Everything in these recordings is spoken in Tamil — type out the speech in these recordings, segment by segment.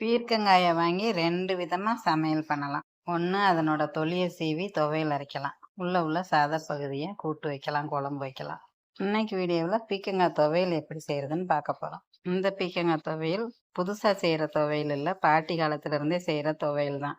பீர்க்கங்காயை வாங்கி ரெண்டு விதமாக சமையல் பண்ணலாம். ஒன்று அதனோட தொலியை சீவி துவையல் அரைக்கலாம். உள்ள உள்ள சாத பகுதியை கூட்டு வைக்கலாம் குழம்பு வைக்கலாம். இன்னைக்கு வீடியோவில் பீக்கங்காய் துவையல் எப்படி செய்கிறதுன்னு பார்க்க போகிறோம் இந்த பீக்கங்காய் துவையல் புதுசாக செய்கிற துவையல் இல்லை பாட்டி காலத்துலேருந்தே செய்கிற துவையல் தான்.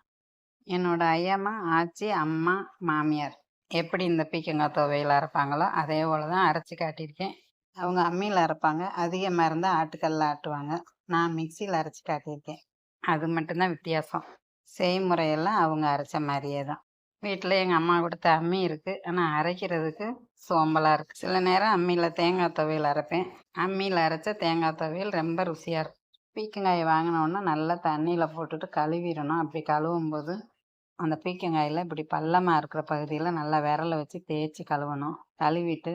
என்னோட ஐயம்மா ஆச்சி அம்மா மாமியார் எப்படி இந்த பீக்கங்காய் துவையல் அரைப்பாங்களோ அதே போல் தான் அரைச்சி காட்டியிருக்கேன். அவங்க அம்மியில் அரைப்பாங்க. அதிகமாக இருந்தால் ஆட்டுக்கல்ல ஆட்டுவாங்க. நான் மிக்சியில் அரைச்சி காட்டியிருக்கேன். அது மட்டும்தான் வித்தியாசம். செய்முறையெல்லாம் அவங்க அரைச்ச மாதிரியே தான். வீட்டில் எங்கள் அம்மா கொடுத்த அம்மி இருக்குது ஆனால் அரைக்கிறதுக்கு சோம்பலாக இருக்குது சில நேரம் அம்மியில் தேங்காய் துவையல் அரைப்பேன். அம்மியில் அரைச்ச தேங்காய் துவையல் ரொம்ப ருசியாக இருக்கும். பீக்கங்காயை வாங்கினோன்னா நல்லா தண்ணியில் போட்டுட்டு கழுவிடணும். அப்படி கழுவும் போது அந்த பீக்கங்காயில் இப்படி பள்ளமாக இருக்கிற பகுதியில் நல்லா விரலை வச்சு தேய்ச்சி கழுவணும். கழுவிட்டு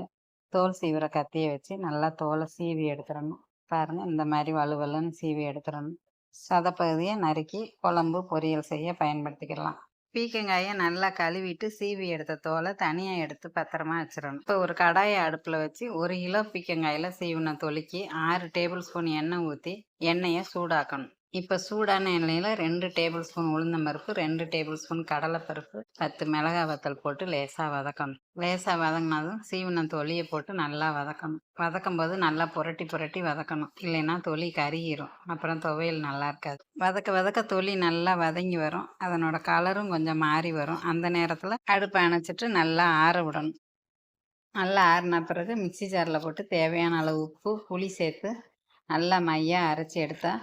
தோல் சீவிர கத்தியை வச்சு நல்லா தோலை சீவி எடுத்துடணும். பாருங்கள் இந்த மாதிரி வலுவலுன்னு சீவி எடுத்துடணும் சதப்பகுதியை நறுக்கி குழம்பு பொரியல் செய்ய பயன்படுத்திக்கலாம். பீக்கங்காயை நல்லா கழுவிட்டு சீவி எடுத்த தோலை தனியாக எடுத்து பத்திரமா வச்சிடணும் இப்போ ஒரு கடாயை அடுப்பில் வச்சு ஒரு கிலோ பீக்கங்காயில் சீவின தொலுக்கி ஆறு டேபிள் ஸ்பூன் எண்ணெய் ஊற்றி எண்ணெயை சூடாக்கணும். இப்போ சூடான எண்ணெயில் ரெண்டு டேபிள் ஸ்பூன் உளுந்தம்பருப்பு ரெண்டு டேபிள் ஸ்பூன் கடலைப்பருப்பு பத்து மிளகாய் வத்தல் போட்டு லேசாக வதக்கணும். லேசாக வதங்கினதும் சீவன தொலியை போட்டு நல்லா வதக்கணும். வதக்கும் போது நல்லா புரட்டி புரட்டி வதக்கணும். இல்லைன்னா தொலி கருகிரும். அப்புறம் துவையல் நல்லா இருக்காது. வதக்க வதக்க தொலி நல்லா வதங்கி வரும். அதனோட கலரும் கொஞ்சம் மாறி வரும். அந்த நேரத்தில் அடுப்பை அணைச்சிட்டு நல்லா ஆற விடணும். நல்லா ஆறின பிறகு மிக்சி ஜாரில் போட்டு தேவையான அளவு உப்பு புளி சேர்த்து நல்லா மையாக அரைச்சி எடுத்தால்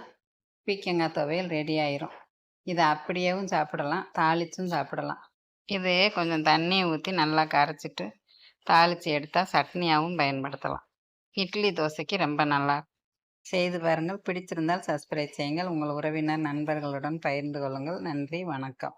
பீக்கங்காய் துவையல் ரெடி ஆயிரும். இதை அப்படியேவும் சாப்பிடலாம் தாளிச்சும் சாப்பிடலாம். இது கொஞ்சம் தண்ணியை ஊற்றி நல்லா கரைச்சிட்டு தாளித்து எடுத்தால் சட்னியாகவும் பயன்படுத்தலாம். இட்லி தோசைக்கு ரொம்ப நல்லா செய்து பாருங்கள். பிடிச்சிருந்தால் சப்ஸ்கிரைப் செய்யுங்கள். உங்கள் உறவினர் நண்பர்களுடன் பகிர்ந்து கொள்ளுங்கள். நன்றி வணக்கம்.